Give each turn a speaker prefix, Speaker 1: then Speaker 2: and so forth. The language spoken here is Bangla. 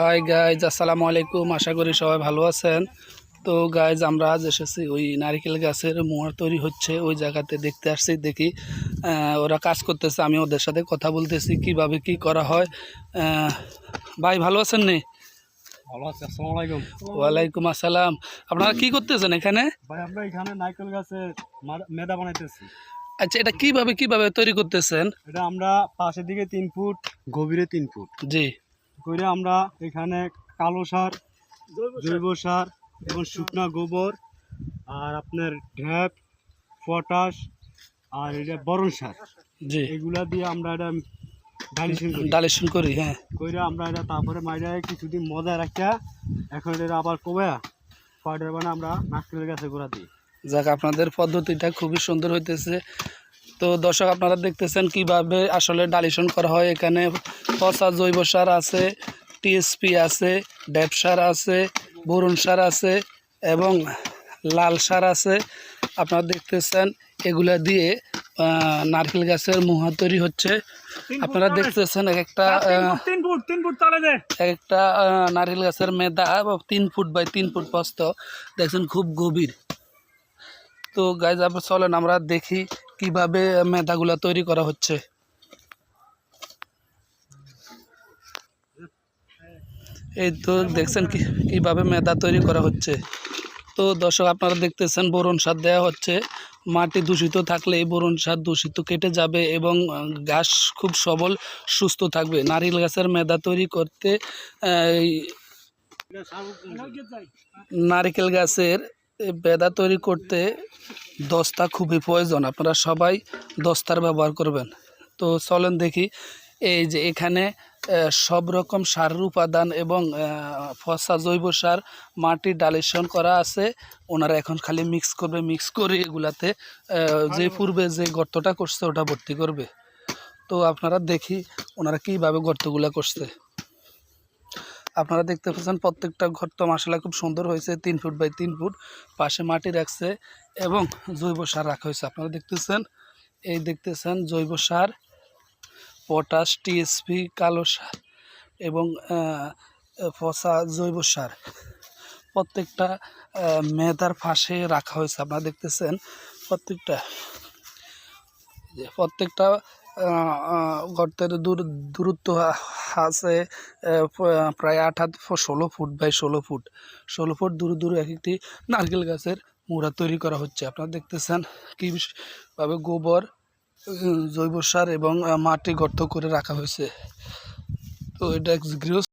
Speaker 1: হাই গাইজ আসসালামু আলাইকুম। আশা করি সবাই ভালো আছেন। তো গাইজ আমরা আজ এসেছি ওই নারিকেল গাছের মোয়ার তৈরি হচ্ছে। ওই জায়গাতে দেখতে আসছি দেখি ওরা কাজ করতেছে। আমি ওদের সাথে কথা বলতেছি কীভাবে কি করা হয়। ভাই ভালো আছেন নে? ওয়ালাইকুম আসসালাম। আপনারা কি করতেছেন এখানে?
Speaker 2: ভাই আমরা এখানে নারকেল গাছে মেদা বানাইতেছি।
Speaker 1: আচ্ছা এটা কীভাবে কীভাবে তৈরি করতেছেন?
Speaker 2: এটা আমরা পাশের দিকে তিন ফুট গভীরে তিন ফুট।
Speaker 1: জি।
Speaker 2: করে আমরা এখানে কালো সার জৈব সার এবং শুকনা গোবর আর আপনার ঢ্যাপ পটাশ আর এটা বরণ সার।
Speaker 1: জি।
Speaker 2: এগুলা দিয়ে আমরা এটা ডালিশন করি।
Speaker 1: ডালেশন করি হ্যাঁ।
Speaker 2: কইরা আমরা এটা তারপরে মাইরা কিছুদিন মজা রাখিয়া এখন এটা আবার কবে পাউডার বানা আমরা নারকেলের গাছে গোড়া দিই।
Speaker 1: যাক আপনাদের পদ্ধতিটা খুবই সুন্দর হইতেছে। তো দর্শক আপনারা দেখতেছেন কীভাবে আসলে ডালিশন করা হয়। এখানে পচা জৈব সার আছে টিএসপি আছে ড্যাপ সার আছে বরুণ সার আছে এবং লাল সার আছে। আপনারা দেখতেছেন এগুলা দিয়ে নারকেল গাছের মুহা তৈরি হচ্ছে। আপনারা দেখতেছেন এক একটা এক একটা নারকেল গাছের মেদা তিন ফুট বাই তিন ফুট প্রস্থ দেখছেন খুব গভীর। তো আপনার চলেন আমরা দেখি কীভাবে মেদাগুলা তৈরি করা হচ্ছে? এই তো দেখছেন কীভাবে মেদা তৈরি করা হচ্ছে। তো দর্শক, আপনারা দেখতেছেন বোরন সার দেওয়া হচ্ছে। মাটি দূষিত থাকলে এই বোরন সার দূষিত কেটে যাবে এবং গাছ খুব সবল, সুস্থ থাকবে। নারিকেল গাছের মেদা তৈরি করতে নারিকেল গাছের বেদা তৈরি করতে দস্তা খুবই প্রয়োজন। আপনারা সবাই দস্তার ব্যবহার করবেন। তো চলেন দেখি এই যে এখানে সব রকম সারের উপাদান এবং ফসা জৈব সার মাটি ডালেশন করা আছে। ওনারা এখন খালি মিক্স করবে মিক্স করে এগুলাতে যে পূর্বে যে গর্তটা করছে ওটা ভর্তি করবে। তো আপনারা দেখি ওনারা কীভাবে গর্তগুলা করছে। আপনারা দেখতে পাচ্ছেন প্রত্যেকটা ঘর তো মশলা খুব সুন্দর হয়েছে, তিন ফুট বাই তিন ফুট, পাশে মাটি রাখছে এবং জৈব সার রাখা হয়েছে। আপনারা দেখতেছেন, এই দেখতেছেন জৈব সার, পটাশ, টিএসপি, কালো সার এবং পচা জৈব সার প্রত্যেকটা মেদার পাশে রাখা হয়েছে। আপনারা দেখতেছেন প্রত্যেকটা প্রত্যেকটা গর্তের দূর দূরত্ব আছে প্রায় আট হাত ষোলো ফুট বাই ষোলো ফুট। ষোলো ফুট দূর দূর এক একটি নারকেল গাছের মুড়া তৈরি করা হচ্ছে। আপনারা দেখতেছেন কীভাবে গোবর জৈব সার এবং মাটি গর্ত করে রাখা হয়েছে। তো এটা গৃহ